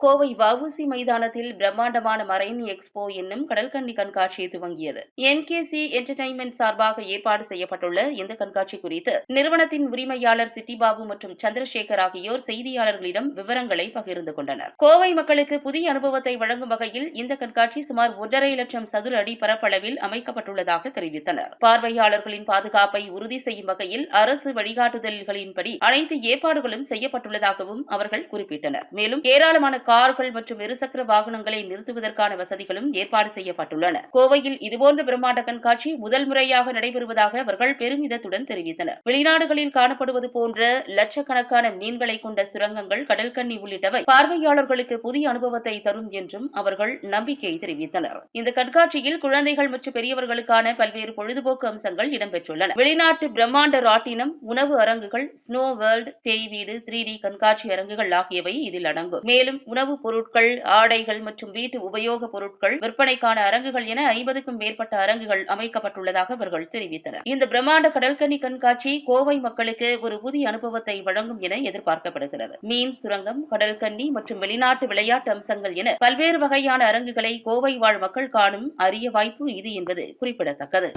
கோவை வஉசி மைதானத்தில் பிரம்மாண்டமான marine expo என்னும் கடல்கண்ணி கண்காட்சி துவங்கியது. என்கேசி என்டர்டைன்மெண்ட் சார்பாக ஏற்பாடு செய்யப்பட்டுள்ள இந்த கண்காட்சி குறித்து நிறுவனத்தின் உரிமையாளர் சிட்டிபாபு மற்றும் சந்திரசேகர் ஆகியோர் செய்தியாளர்களிடம் விவரங்களை பகிர்ந்து கொண்டனர். கோவை மக்களுக்கு புதிய அனுபவத்தை வழங்கும் வகையில் இந்த கண்காட்சி சுமார் ஒன்றரை லட்சம் சதுர அடி பரப்பளவில் அமைக்கப்பட்டுள்ளதாக தெரிவித்தனர். பார்வையாளர்களின் பாதுகாப்பை உறுதி செய்யும் வகையில் அரசு வழிகாட்டுதல்களின்படி அனைத்து ஏற்பாடுகளும் செய்யப்பட்டுள்ளதாகவும் அவர்கள் குறிப்பிட்டனர். மேலும் ஏராளமான கார்கள் மற்றும் இருசக்கர வாகனங்களை நிறுத்துவதற்கான வசதிகளும் ஏற்பாடு செய்யப்பட்டுள்ளன. கோவையில் இதுபோன்ற பிரம்மாண்ட கண்காட்சி முதல் முறையாக நடைபெறுவதாக அவர்கள் பெருமிதத்துடன் தெரிவித்தனர். வெளிநாடுகளில் காணப்படுவது போன்ற லட்சக்கணக்கான மீன்களை கொண்ட சுரங்கங்கள் கடல்கன்னி உள்ளிட்டவை பார்வையாளர்களுக்கு புதிய அனுபவத்தை தரும் என்றும் அவர்கள் நம்பிக்கை தெரிவித்தனர். இந்த கண்காட்சியில் குழந்தைகள் மற்றும் பெரியவர்களுக்கான பல்வேறு பொழுதுபோக்கு அம்சங்கள் இடம்பெற்றுள்ளன. வெளிநாட்டு பிரம்மாண்ட ராட்டினம் உணவு அரங்குகள் ஸ்னோ வேர்ல்ட் பேய் வீடு த்ரீ டி கண்காட்சி அரங்குகள் ஆகியவை இதில் அடங்கும். மேலும் உணவுப் பொருட்கள் ஆடைகள் மற்றும் வீட்டு உபயோகப் பொருட்கள் விற்பனைக்கான அரங்குகள் என ஐம்பதுக்கும் மேற்பட்ட அரங்குகள் அமைக்கப்பட்டுள்ளதாக அவர்கள் தெரிவித்தனர். இந்த பிரம்மாண்ட கடல்கன்னி கண்காட்சி கோவை மக்களுக்கு ஒரு புதிய அனுபவத்தை வழங்கும் என எதிர்பார்க்கப்படுகிறது. மீன் சுரங்கம் கடல்கன்னி மற்றும் வெளிநாட்டு விளையாட்டு அம்சங்கள் என பல்வேறு வகையான அரங்குகளை கோவை வாழ் மக்கள் காணும் அரிய வாய்ப்பு இது என்பது குறிப்பிடத்தக்கது.